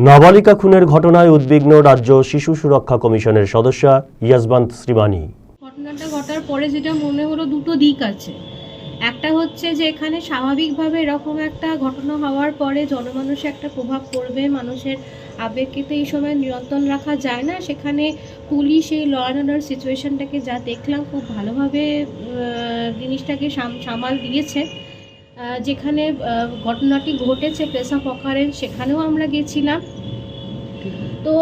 নাবালিকা খুনের ঘটনায় উদ্বিগ্ন রাজ্য শিশু সুরক্ষা কমিশনের সদস্য ইয়াজবান্ত শ্রীমানি। ঘটনাটা ঘটার পরে যেটা মনে হলো দুটো দিক আছে। একটা হচ্ছে যে এখানে স্বাভাবিকভাবে এরকম একটা ঘটনা হওয়ার পরে জনমানুষে একটা প্রভাব পড়বে, মানুষের আবেগকে তো এই সময় নিয়ন্ত্রণ রাখা যায় না। সেখানে পুলিশ এই ল অ্যান্ড অর্ডার সিচুয়েশনটাকে যা দেখলাম, খুব ভালোভাবে জিনিসটাকে সাম- সামাল দিয়েছে। যেখানে ঘটনাটি ঘটেছে প্লেস অফ সেখানেও আমরা গেছিলাম। তো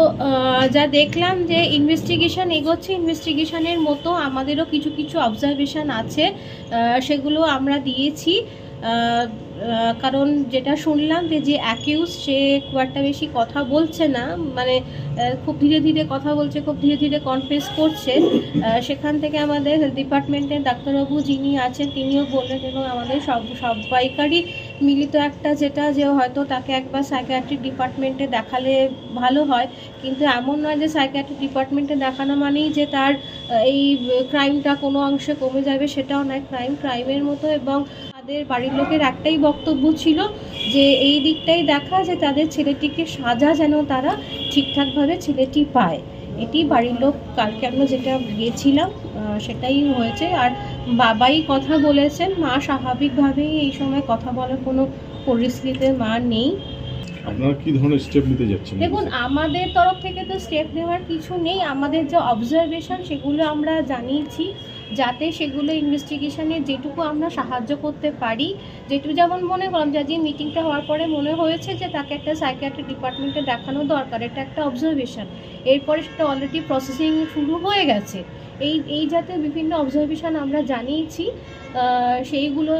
যা দেখলাম যে ইনভেস্টিগেশন এগোচ্ছে ইনভেস্টিগেশনের মতো আমাদেরও কিছু কিছু অবজারভেশন আছে। সেগুলো আমরা দিয়েছি। কারণ যেটা শুনলাম যে যে অ্যাকিউজ সে খুব একটা বেশি কথা বলছে না মানে খুব ধীরে ধীরে কথা বলছে, খুব ধীরে ধীরে কনফেস করছে। সেখান থেকে আমাদের হেলথ ডিপার্টমেন্টের ডাক্তারবাবু যিনি আছেন, তিনিও বললেন এবং আমাদের সব, সবাইকারই মিলিত একটা যেটা যে, হয়তো তাকে একবার সাইকিয়াট্রিক ডিপার্টমেন্টে দেখালে ভালো হয়। কিন্তু এমন নয় যে সাইকিয়াট্রিক ডিপার্টমেন্টে দেখানো মানেই যে, তার এই ক্রাইমটা কোনো অংশে কমে যাবে, সেটাও নয়। ক্রাইম ক্রাইমের মতো এবং তাদের বাড়ির লোকের একটাই বক্তব্য ছিল যে এই দিকটাই দেখা যে তাদের ছেলেটিকে সাজা যেন তারা ঠিকঠাকভাবে ছেলেটি পায়। এটি বাড়ির লোক কালকে আমরা যেটা গিয়েছিলাম সেটাই হয়েছে। আর বাবাই কথা বলেছেন মা স্বাভাবিকভাবেই এই সময় কথা বলার কোনো পরিস্থিতিতে মা নেই। আপনারা কি ধরনের স্টেপ নিতে যাচ্ছেন? দেখুন আমাদের তরফ থেকে তো স্টেপ নেওয়ার কিছু নেই। আমাদের যে অবজারভেশন সেগুলো আমরা জানিয়েছি। যাতে সেগুলো ইনভেস্টিগেশনে যেটুকু আমরা সাহায্য করতে পারি, যেটুকু যেমন মনে করলাম যে মিটিংটা হওয়ার পরে মনে হয়েছে যে তাকে একটা সাইকিয়াট্রিক ডিপার্টমেন্টে দেখানো দরকার, এটা একটা অবজারভেশন এরপরে সেটা অলরেডি প্রসেসিং শুরু হয়ে গেছে। এই এই জাতীয় বিভিন্ন অবজারভেশন আমরা জানিয়েছি। সেইগুলো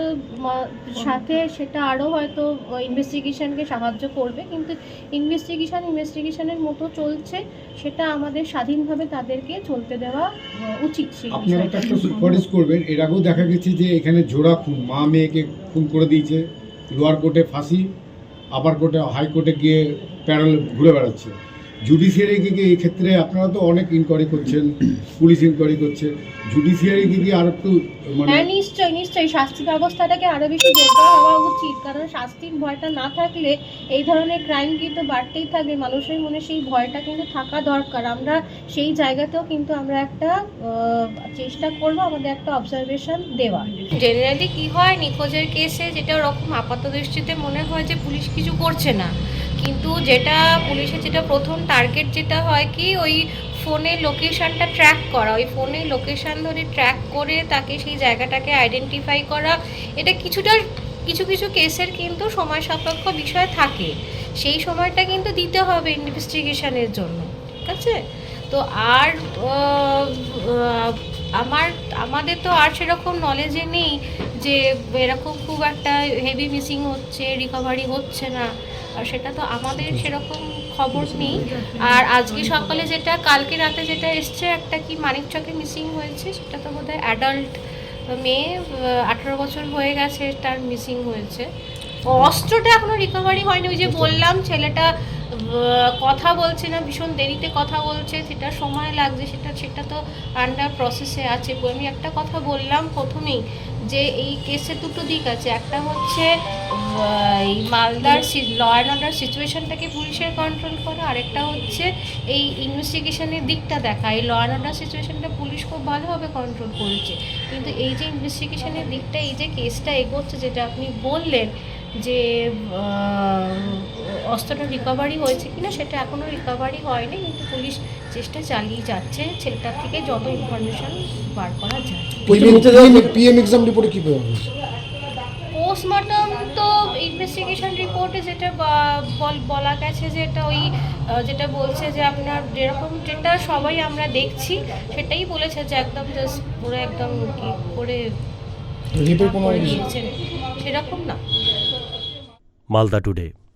সাথে সেটা আরও হয়তো ইনভেস্টিগেশনকে সাহায্য করবে। কিন্তু ইনভেস্টিগেশন ইনভেস্টিগেশনের মতো চলছে, সেটা আমাদের স্বাধীনভাবে তাদেরকে চলতে দেওয়া উচিত সেই বিষয়টা সুপারিশ করবেন। এর আগেও দেখা গেছে যে এখানে ঝোড়া খুন, মা মেয়েকে খুন করে দিয়েছে লোয়ার কোর্টে ফাঁসি আপার কোর্টে হাইকোর্টে গিয়ে প্যারাল ঘুরে বেড়াচ্ছে। জুডিশিয়ারিকে কি এই ক্ষেত্রে আপনারা তো অনেক ইনকোয়ারি করছেন পুলিশ ইনকোয়ারি করছে। জুডিশিয়ারিকে কি কি আর একটু মানে হ্যাঁ নিশ্চয়ই নিশ্চয়ই। শাস্তি ব্যবস্থাটাকে আরও বেশি জোরদার হওয়া উচিত। কারণ শাস্তির ভয়টা না থাকলে এই ধরনের ক্রাইম কিন্তু বাড়তেই থাকবে। মানুষের মনে সেই ভয়টা কিন্তু থাকা দরকার। আমরা সেই জায়গাতেও কিন্তু আমরা একটা আহ, চেষ্টা করব আমাদের একটা অবজারভেশন দেওয়া জেনারেলি কি হয় নিখোঁজের কেসে যেটা ওরকম আপাত দৃষ্টিতে মনে হয় যে পুলিশ কিছু করছে না। কিন্তু যেটা পুলিশের যেটা প্রথম টার্গেট যেটা হয় কি, ওই ফোনে লোকেশনটা ট্র্যাক করা। ওই ফোনে লোকেশন ধরে ট্র্যাক করে তাকে সেই জায়গাটাকে আইডেন্টিফাই করা। এটা কিছুটা, কিছু কিছু কেসের কিন্তু সময় সাপেক্ষ বিষয় থাকে। সেই সময়টা কিন্তু দিতে হবে ইনভেস্টিগেশনের জন্য। ঠিক আছে? তো আর আমার, আমাদের তো আর সেরকম নলেজে নেই যে এরকম খুব একটা হেভি মিসিং হচ্ছে রিকভারি হচ্ছে না। আর সেটা তো আমাদের সেরকম খবর নেই। আর আজকে সকালে যেটা কালকে রাতে যেটা এসছে একটা কি মানিক চকে মিসিং হয়েছে সেটা তো বোধহয় অ্যাডাল্ট মেয়ে আঠারো বছর হয়ে গেছে তার মিসিং হয়েছে। অস্ত্রটা এখনও রিকভারি হয়নি ওই যে বললাম ছেলেটা কথা বলছে না, ভীষণ দেরিতে কথা বলছে, সেটা সময় লাগছে, সেটা সেটা তো আন্ডার প্রসেসে আছে। আমি একটা কথা বললাম প্রথমেই, যে এই কেসে দুটো দিক আছে। একটা হচ্ছে এই মালদার ল অ্যান্ড অর্ডার সিচুয়েশনটাকে পুলিশের কন্ট্রোল করা, আরেকটা হচ্ছে এই ইনভেস্টিগেশনের দিকটা দেখা। এই ল অ্যান্ড অর্ডার সিচুয়েশনটা পুলিশ খুব ভালোভাবে কন্ট্রোল করেছে। কিন্তু এই যে ইনভেস্টিগেশনের দিকটা, এই যে কেসটা এগোচ্ছে, যেটা আপনি বললেন যে অস্ত্রটা রিকভারি হয়েছে কিনা সেটা এখনও রিকভারি হয়নি কিন্তু পুলিশ চেষ্টা চালিয়ে যাচ্ছে ছেলেটার থেকে যত ইনফরমেশন বার করা যায়। পিএম এক্সাম রিপোর্টে কি পাওয়া পোস্টমর্টম তো ইনভেস্টিগেশন রিপোর্টে যেটা বলা গেছে যে এটা ওই যেটা বলছে যে আপনার যেরকম যেটা সবাই আমরা দেখছি সেটাই বলেছে যে একদম জাস্ট পুরো একদম কি করে করে দিয়েছেন সেরকম না। মালদা টুডে